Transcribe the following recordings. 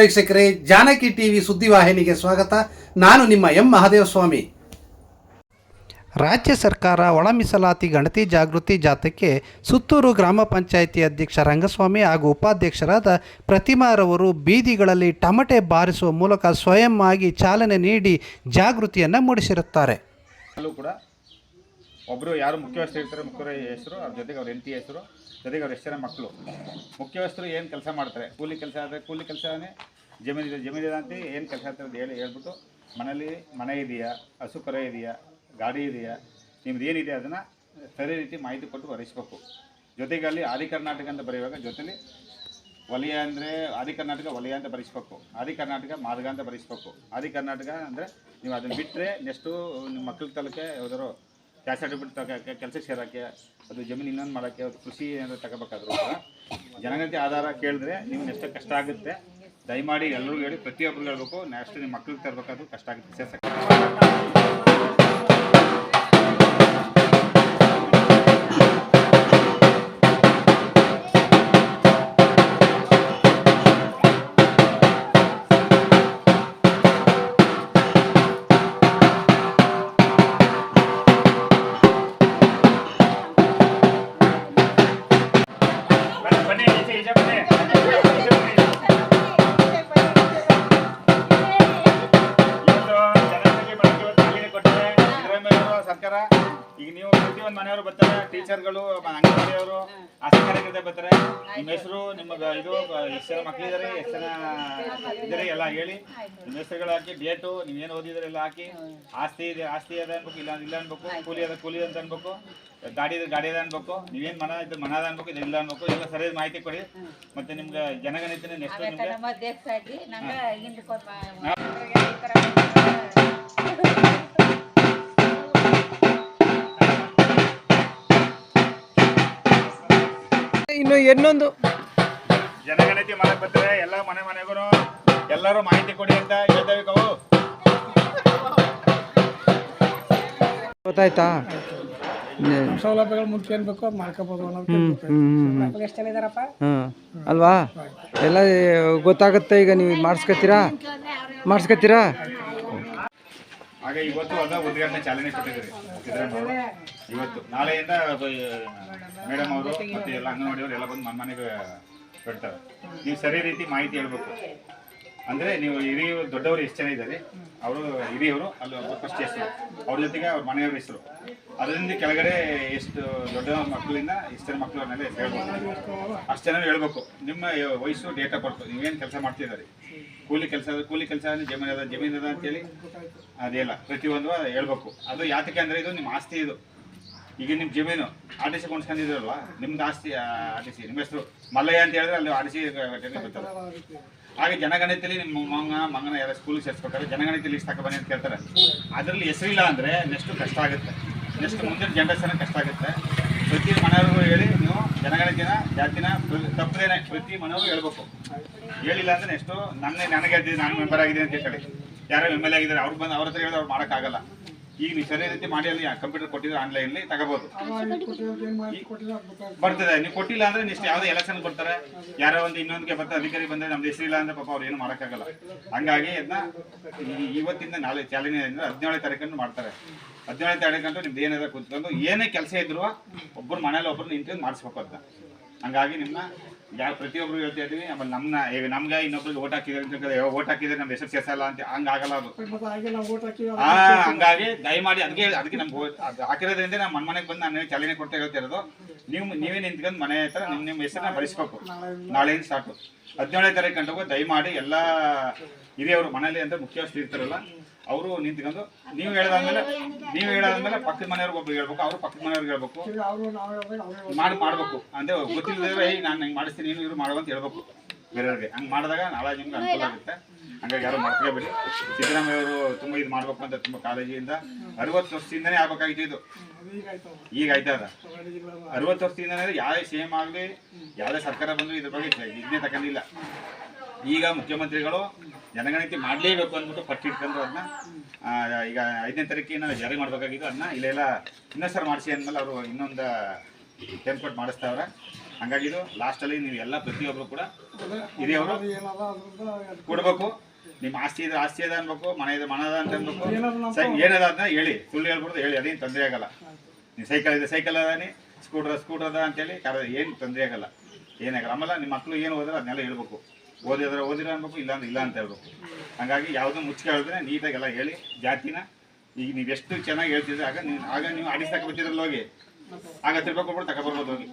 ವೀಕ್ಷಕರೇ ಜಾನಕಿ ಟಿವಿ ಸುದ್ದಿವಾಹಿನಿಗೆ ಸ್ವಾಗತ. ನಾನು ನಿಮ್ಮ ಎಂ ಮಹಾದೇವಸ್ವಾಮಿ. ರಾಜ್ಯ ಸರ್ಕಾರ ಒಳ ಮೀಸಲಾತಿ ಗಣತಿ ಜಾಗೃತಿ ಜಾಥಾಕ್ಕೆ ಸುತ್ತೂರು ಗ್ರಾಮ ಪಂಚಾಯಿತಿ ಅಧ್ಯಕ್ಷ ರಂಗಸ್ವಾಮಿ ಹಾಗೂ ಉಪಾಧ್ಯಕ್ಷರಾದ ಪ್ರತಿಮಾರವರು ಬೀದಿಗಳಲ್ಲಿ ಟಮಟೆ ಬಾರಿಸುವ ಮೂಲಕ ಸ್ವಯಂ ಆಗಿ ಚಾಲನೆ ನೀಡಿ ಜಾಗೃತಿಯನ್ನು ಮೂಡಿಸಿರುತ್ತಾರೆ. ಅಲ್ಲೂ ಕೂಡ ಒಬ್ಬರು ಯಾರು ಮುಖ್ಯಸ್ಥರು ಇರ್ತಾರೆ ಮುಖ್ಯರ ಹೆಸರು ಅವ್ರ ಜೊತೆಗೆ ಅವ್ರ ಹೆಂಡತಿ ಹೆಸರು. ಜೊತೆಗೆ ಅವ್ರು ಎಷ್ಟು ಜನ ಮಕ್ಕಳು. ಮುಖ್ಯಸ್ಥರು ಏನು ಕೆಲಸ ಮಾಡ್ತಾರೆ? ಕೂಲಿ ಕೆಲಸ ಆದರೆ ಕೂಲಿ ಕೆಲಸನೇ ಜಮೀನಿದೆ ಜಮೀನಿದೆ ಅಂತ ಏನು ಕೆಲಸ ಅಂತ ಹೇಳಿ ಹೇಳ್ಬಿಟ್ಟು ಮನೇಲಿ ಮನೆ ಇದೆಯಾ, ಹಸು ಕರೆ ಇದೆಯಾ, ಗಾಡಿ ಇದೆಯಾ, ನಿಮ್ದು ಏನಿದೆ ಅದನ್ನು ಸರಿ ರೀತಿ ಮಾಹಿತಿ ಕೊಟ್ಟು ವರಿಸಬೇಕು ಜೊತೆಗೆ ಅಲ್ಲಿ ಆದಿ ಕರ್ನಾಟಕ ಅಂತ ಬರೆಯುವಾಗ ಜೊತೆಲಿ ವಲಯ ಅಂದರೆ ಆದಿ ಕರ್ನಾಟಕ, ವಲಯ ಅಂತ ಬರೆಸ್ಬೇಕು. ಆದಿ ಕರ್ನಾಟಕ ಮಾರ್ಗ ಅಂತ ಬರೆಸ್ಬೇಕು. ಆದಿ ಕರ್ನಾಟಕ ಅಂದರೆ ನೀವು ಅದನ್ನು ಬಿಟ್ಟರೆ ನೆಕ್ಸ್ಟು ನಿಮ್ಮ ಮಕ್ಕಳ ತಲಕ್ಕೆ ಯಾವ್ದಾರು ಕ್ಯಾಸ್ಟ್ ಸರ್ಟಿಫಿಕೇಟ್ ತಗೋಕ್ಕೆ ಕೆಲಸಕ್ಕೆ ಸೇರೋಕ್ಕೆ ಅದು ಜಮೀನು ಇನ್ನೊಂದು ಮಾಡೋಕ್ಕೆ ಅದು ಕೃಷಿ ಏನಾದ್ರು ತಗೋಬೇಕಾದ್ರು ಕೂಡ ಜನಗಣತಿ ಆಧಾರ ಕೇಳಿದ್ರೆ ನಿಮ್ಗೆ ಎಷ್ಟು ಕಷ್ಟ ಆಗುತ್ತೆ. ದಯಮಾಡಿ ಎಲ್ಲರಿಗೂ ಹೇಳಿ ಪ್ರತಿಯೊಬ್ಬರಿಗೂ ಹೇಳ್ಬೇಕು ನೆಕ್ಸ್ಟ್ ನಿಮ್ಮ ಮಕ್ಳಿಗೆ ತರಬೇಕಾದ್ರೂ ಕಷ್ಟ ಆಗುತ್ತೆ. ಸೇರ್ಸಕ್ಕೆ ಸರ್ಕಾರ. ಈಗ ನೀವು ಪ್ರತಿಯೊಂದು ಮನೆಯವರು ಬರ್ತಾರೆ ಟೀಚರ್ಗಳು ಅಂಗನವಾಡಿಯವರು ಆಶಾ ಕಾರ್ಯಕರ್ತೆ ಬರ್ತಾರೆ. ನಿಮ್ಮ ಹೆಸರು ನಿಮ್ಮ ಇದು ಎಷ್ಟು ಜನ ಮಕ್ಕಳಿದ್ದಾರೆ ಎಷ್ಟು ಜನ ಇದ್ದಾರೆ ಎಲ್ಲ ಹೇಳಿ. ನಿಮ್ಮ ಹೆಸರುಗಳು ಹಾಕಿ ಡೇಟು ನೀವೇನು ಓದಿದ್ರೆ ಎಲ್ಲ ಹಾಕಿ ಆಸ್ತಿ ಇದೆ ಆಸ್ತಿ ಅದ ಅನ್ಬೇಕು ಇಲ್ಲ ಇಲ್ಲ ಅನ್ಬೇಕು ಕೂಲಿ ಅದ ಕೂಲಿ ಅಂತ ಅನ್ಬೇಕು ಗಾಡಿ ಇದೆ ಗಾಡಿ ಅದ ಅನ್ಬೇಕು ನೀವೇನು ಮನ ಇದ್ರೆ ಮನ ಅದ ಅನ್ಬೇಕು ಇದೆಲ್ಲ ಅನ್ಬೇಕು ಎಲ್ಲ ಸರಿಯಾದ ಮಾಹಿತಿ ಕೊಡಿ. ಮತ್ತೆ ನಿಮ್ಗೆ ಜನಗಣತಿನ ನೆಕ್ಸ್ಟ್ ನಿಮ್ಗೆ. ಇನ್ನು ಇನ್ನೊಂದು. ಜನಗಣತಿ ಮಾಡಕ್ ಬರ್ತಾರೆ ಎಲ್ಲ ಮನೆ ಮನೆಗೂ ಎಲ್ಲರೂ ಮಾಹಿತಿ ಕೊಡಿ ಅಂತ ಹೇಳ್ತೇವೆ ಕವು ಗೊತ್ತಾಯ್ತಾ? ಸೌಲಭ್ಯಗಳು ಮುಂದೆ ಏನ್ ಬೇಕೋ ಅದ್ ಮಾಡ್ಕೋಬಹುದು ಅನ್ನೋದು ಎಷ್ಟು ಜನ ಇದಾರಪ್ಪ? ಹಾಂ ಅಲ್ವಾ? ಎಲ್ಲ ಗೊತ್ತಾಗುತ್ತೆ ಈಗ ನೀವು ಮಾಡಿಸ್ಕೊತೀರಾ? ಮಾಡಿಸ್ಕೊತೀರಾ? ಹಾಗೆ ಇವತ್ತು ಅದ ಉದ್ಘಾಟನೆ ಚಾಲನೆ ಕೊಟ್ಟಿದ್ದೀರಿ. ಇವತ್ತು ನಾಳೆಯಿಂದ ಮೇಡಮ್ ಅವರು ಮತ್ತೆ ಎಲ್ಲ ಅಂಗನವಾಡಿಯವರು ಎಲ್ಲ ಬಂದು ಮನೆ ಮನೆಗೆ ಬಿಡ್ತಾರೆ ನೀವು ಸರಿ ರೀತಿ ಮಾಹಿತಿ ಹೇಳ್ಬೇಕು. ಅಂದ್ರೆ ನೀವು ಹಿರಿಯ ದೊಡ್ಡವರು ಎಷ್ಟು ಜನ ಇದ್ದಾರೆ? ಅವರು ಹಿರಿಯವರು ಅಲ್ಲಿ ಫಸ್ಟ್ ಹೆಸರು ಅವ್ರ ಜೊತೆಗೆ ಅವ್ರ ಮನೆಯವ್ರ ಹೆಸರು. ಅದರಿಂದ ಕೆಳಗಡೆ ಎಷ್ಟು ದೊಡ್ಡ ಮಕ್ಕಳಿಂದ ಇಷ್ಟು ಜನ ಮಕ್ಕಳು ಅನ್ನೋದು ಹೇಳ್ಬೋದು ಅಷ್ಟು ಜನ ಹೇಳ್ಬೇಕು. ನಿಮ್ಮ ವಯಸ್ಸು ಡೇಟ್ ಆಫ್ ಬರ್ತು ನೀವೇನು ಕೆಲಸ ಮಾಡ್ತಿದ್ದಾರೆ? ಕೂಲಿ ಕೆಲಸ ಕೂಲಿ ಕೆಲಸ ಜಮೀನು ಅದ ಜಮೀನು ಅದ ಅಂತೇಳಿ, ಅದೇಲ್ಲ. ಪ್ರತಿಯೊಂದು ಹೇಳ್ಬೇಕು. ಅದು ಯಾತಕ್ಕೆ ಅಂದರೆ ಇದು ನಿಮ್ಮ ಆಸ್ತಿ ಇದು. ಈಗ ನಿಮ್ಮ ಜಮೀನು ಆರ್ ಟಿ ಸಿ ಕೊಂಡ್ಸ್ಕೊಂಡಿದ್ರಲ್ವಾ ನಿಮ್ದು ಆಸ್ತಿ ಆರ್ ಟಿ ಸಿ, ನಿಮ್ಮ ಹೆಸರು ಮಲ್ಲಯ್ಯ ಅಂತ ಹೇಳಿದ್ರೆ ಅಲ್ಲಿ ಆರ್ ಟಿ ಸಿ ಬರ್ತಾರೆ ಹಾಗೆ ಜನಗಣತಿಯಲ್ಲಿ ನಿಮ್ಮ ಮಂಗ ಮಂಗನ ಯಾರ ಸ್ಕೂಲ್ ಸೇರಿಸ್ಬೇಕಾದ್ರೆ ಜನಗಣತಿಯಲ್ಲಿ ಇಷ್ಟು ಬನ್ನಿ ಅಂತ ಕೇಳ್ತಾರೆ. ಅದರಲ್ಲಿ ಹೆಸರಿಲ್ಲ ಅಂದರೆ ನೆಕ್ಸ್ಟ್ ಕಷ್ಟ ಆಗುತ್ತೆ. ನೆಕ್ಸ್ಟ್ ಮುಂದಿನ ಜನರೇಷನ್ ಕಷ್ಟ ಆಗುತ್ತೆ. ಪ್ರತಿ ಮನೆಯವ್ರಿಗೂ ಹೇಳಿ ನೀವು ಜನಗಣತಿನ, ಜಾತಿನ ತಪ್ಪದೇನೆ ಪ್ರತಿ ಮನೆಯವ್ರಿಗೂ ಹೇಳ್ಬೇಕು. ಹೇಳಿಲ್ಲ ಅಂದ್ರೆ ನೆಕ್ಸ್ಟು ನನ್ನ, ನನಗೆ ನಾನು ಮೆಂಬರ್ ಆಗಿದೆ ಅಂತ ಹೇಳಿ. ಯಾರೋ ಎಂ ಎಲ್ ಆಗಿದ್ದಾರೆ, ಅವ್ರು ಬಂದು ಅವ್ರ ಹತ್ರ ಹೇಳಿದ್ರೆ ಅವ್ರು ಮಾಡೋಕ್ಕಾಗಲ್ಲ. ಈಗ ನೀವು ಸರಿಯಾದ ರೀತಿ ಮಾಡಿ ಅಲ್ಲಿ ಕಂಪ್ಯೂಟರ್ ಕೊಟ್ಟಿದ್ರೆ ಆನ್ಲೈನ್ ತಗೋಬಹುದು ಬರ್ತದೆ. ನೀವು ಕೊಟ್ಟಿಲ್ಲ ಅಂದ್ರೆ ನಿಷ್ಟ ಯಾವುದೇ ಎಲೆಕ್ಷನ್ ಬರ್ತಾರೆ ಯಾರೋ ಒಂದು ಇನ್ನೊಂದಕ್ಕೆ ಬರ್ತಾರೆ ಅಧಿಕಾರಿ ಬಂದ್ರೆ ನಮ್ದು ಹೆಸರಿಲ್ಲ ಅಂದ್ರೆ ಪಾಪ ಅವ್ರು ಏನು ಮಾಡೋಕ್ಕಾಗಲ್ಲ. ಹಂಗಾಗಿ ಅದನ್ನ ಈ- ಇವತ್ತಿಂದ ನಾಳೆ ಚಾಲನೆ ಅಂದ್ರೆ ಹದಿನೇಳನೇ ತಾರೀಕನ್ನು ಮಾಡ್ತಾರೆ. ಹದಿನೇಳನೇ ತಾರೀಕಂಟು ನಿಮ್ದು ಏನಾದ್ರು ಕುತ್ಕೊಂಡು ಏನೇ ಕೆಲಸ ಇದ್ರು ಒಬ್ಬರು ಮನೇಲಿ ಒಬ್ಬರು ನಿಂತು ಮಾಡಿಸ್ಬೇಕು ಅಂತ. ಹಂಗಾಗಿ ನಿಮ್ಮ ಯಾವ ಪ್ರತಿಯೊಬ್ರು ಹೇಳ್ತಾ ಇದ್ದೀವಿ ಆಮೇಲೆ ನಮ್ಮನ್ನ ಈಗ ನಮ್ಗೆ ಇನ್ನೊಬ್ರಿಗೆ ಓಟ್ ಹಾಕಿದ್ರೆ ಅಂತ ಓಟ್ ಹಾಕಿದ್ರೆ ನಮ್ಮ ಹೆಸರು ಸೇರ್ಸಲ್ಲ ಅಂತ ಹಂಗಾಗಲ್ಲ ಅದು. ಹಂಗಾಗಿ ದಯಮಾಡಿ ಅದಕ್ಕೆ ಅದಕ್ಕೆ ನಮ್ಗೆ ಹಾಕಿರೋದ್ರಿಂದ ನಮ್ಮ ಮನ್ ಮನೆಗೆ ಬಂದು ನಾನು ಚಾಲನೆ ಕೊಡ್ತಾ ಹೇಳ್ತಿರೋದು ನೀವು ನೀವೇ ನಿಂತ್ಕೊಂಡು ಮನೆ ಹತ್ರ ನಿಮ್ಮ ನಿಮ್ಮ ಹೆಸರನ್ನ ಬರೆಸ್ಬೇಕು. ನಾಳೆಯಿಂದ ಸ್ಟಾರ್ಟು. ಹದಿನೇಳನೇ ತಾರೀಕು ಗಂಟೆಗೂ ದಯಮಾಡಿ ಎಲ್ಲ ಹಿರಿಯವರು ಮನೇಲಿ ಅಂತ ಮುಖ್ಯಸ್ಥರು ಇರ್ತಾರಲ್ಲ ಅವರು ನಿಂತ್ಕೊಂಡು ನೀವು ಹೇಳದಾದ್ಮೇಲೆ ನೀವು ಹೇಳದಾದ್ಮೇಲೆ ಪಕ್ಕದ ಮನೆಯವ್ರಿಗೆ ಒಬ್ರು ಹೇಳ್ಬೇಕು ಅವರು ಪಕ್ಕದ ಮನೆಯವ್ರಿಗೆ ಹೇಳ್ಬೇಕು. ಮಾಡಿ ಮಾಡ್ಬೇಕು. ಅಂದ್ರೆ ಗೊತ್ತಿಲ್ಲದ್ರೆ ನಾನು ಹಿಂಗೆ ಮಾಡಿಸ್ತೀನಿ ನೀನು ಇವ್ರು ಮಾಡುವಂತ ಹೇಳ್ಬೇಕು. ಬೇರೆಯವ್ರಿಗೆ. ಹಂಗೆ ಮಾಡಿದಾಗ ನಾಳೆ ನಿಮ್ಗೆ ಅನುಕೂಲ ಆಗುತ್ತೆ. ಹಂಗಾಗಿ ಯಾರು ಮಾಡ್ಕೋಬೇಡಿ ಸಿದ್ದರಾಮಯ್ಯ ಅವರು ತುಂಬ ಇದು ಮಾಡ್ಬೇಕು ಅಂತ ತುಂಬ ಕಾಳಜಿಯಿಂದ ಅರವತ್ತು ವರ್ಷದಿಂದನೇ ಆಗ್ಬೇಕಾಗಿತ್ತು ಇದು. ಈಗ ಆಯ್ತು ಈಗ ಆಯ್ತಾ ಅದ? ಅರವತ್ತು ವರ್ಷದಿಂದನೇ ಯಾವುದೇ ಸೇಮ್ ಆಗಲಿ ಯಾವುದೇ ಸರ್ಕಾರ ಬಂದರೂ ಇದ್ರ ಬಗ್ಗೆ ಇದನ್ನೇ ತಗೊಂಡಿಲ್ಲ ಈಗ ಮುಖ್ಯಮಂತ್ರಿಗಳು ಜನಗಣತಿ ಮಾಡಲೇಬೇಕು ಅಂದ್ಬಿಟ್ಟು ಪಟ್ಟಿಟ್ಕೊಂಡು ಅದನ್ನ ಈಗ ಐದನೇ ತಾರೀಕಿನ ಜಾರಿ ಮಾಡಬೇಕಾಗಿದ್ದು ಅದನ್ನ ಇಲ್ಲೆಲ್ಲ ಇನ್ನೊಂದು ಸರ್ ಮಾಡಿಸಿ ಅಂದಮೇಲೆ ಅವರು ಇನ್ನೊಂದು ಟೆಂಪ್ ಕೊಟ್ಟು ಮಾಡಿಸ್ತಾವ್ರೆ. ಹಂಗಾಗಿ ಇದು ಲಾಸ್ಟಲ್ಲಿ ನೀವು ಎಲ್ಲ ಪ್ರತಿಯೊಬ್ಬರು ಕೂಡ ಹಿರಿಯವರು ಕೊಡ್ಬೇಕು. ನಿಮ್ಮ ಆಸ್ತಿ ಇದ್ರೆ ಆಸ್ತಿ ಅದ ಅನ್ಬೇಕು, ಮನೆ ಇದ್ರೆ ಮನೆ ಅದ ಅಂತ ಅನ್ಬೇಕು. ಏನದ ಅದನ್ನ ಹೇಳಿ. ಸುಳ್ಳು ಹೇಳ್ಬಿಡ್ದು ಹೇಳಿ, ಅದೇನು ತೊಂದರೆ ಆಗಲ್ಲ. ನೀವು ಸೈಕಲ್ ಇದೆ ಸೈಕಲ್ ಅದಾನಿ ಸ್ಕೂಟರ್ ಸ್ಕೂಟರ್ ಅದ ಅಂತೇಳಿ ಏನು ತೊಂದರೆ ಆಗಲ್ಲ. ಏನಾಗಲ್ಲ ಆಮೇಲೆ ನಿಮ್ಮ ಮಕ್ಕಳು ಏನು ಹೋದ್ರೆ ಅದನ್ನೆಲ್ಲ ಹೇಳ್ಬೇಕು. ಓದಿದ್ರೆ ಓದಿರ ಅನ್ಬೇಕು, ಇಲ್ಲ ಅಂದ್ರೆ ಇಲ್ಲ ಅಂತ ಹೇಳ್ಬೇಕು. ಹಂಗಾಗಿ ಯಾವುದೋ ಮುಚ್ಚಿಗೆ ಹೇಳಿದ್ರೆ ನೀಟಾಗೆಲ್ಲ ಹೇಳಿ, ಜಾತಿನ ಈಗ ನೀವು ಎಷ್ಟು ಚೆನ್ನಾಗಿ ಹೇಳ್ತಿದ್ರೆ, ಆಗ ನೀವು ಆಗ ನೀವು ಆಡಿಸ್ ತಗೊಬತ್ತಿದ್ರಲ್ಲ ಹೋಗಿ. ಆಗ ತಿರ್ಬೇಕು ಕೊಟ್ಬಿಟ್ಟು ತಗೊಬರ್ಬೋದು ಹೋಗಿ.